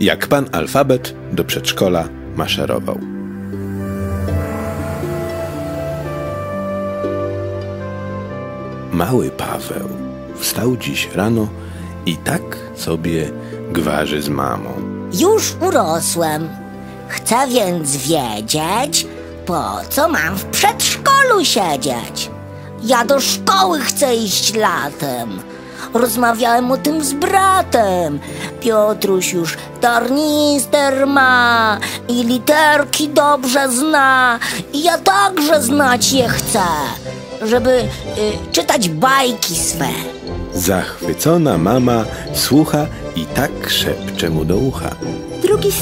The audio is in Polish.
Jak pan alfabet do przedszkola maszerował. Mały Paweł wstał dziś rano i tak sobie gwarzy z mamą. Już urosłem. Chcę więc wiedzieć, po co mam w przedszkolu siedzieć. Ja do szkoły chcę iść latem. Rozmawiałem o tym z bratem. Piotruś już tornister ma i literki dobrze zna. I ja także znać je chcę, żeby y, czytać bajki swe. Zachwycona mama słucha i tak szepcze mu do ucha. Drugi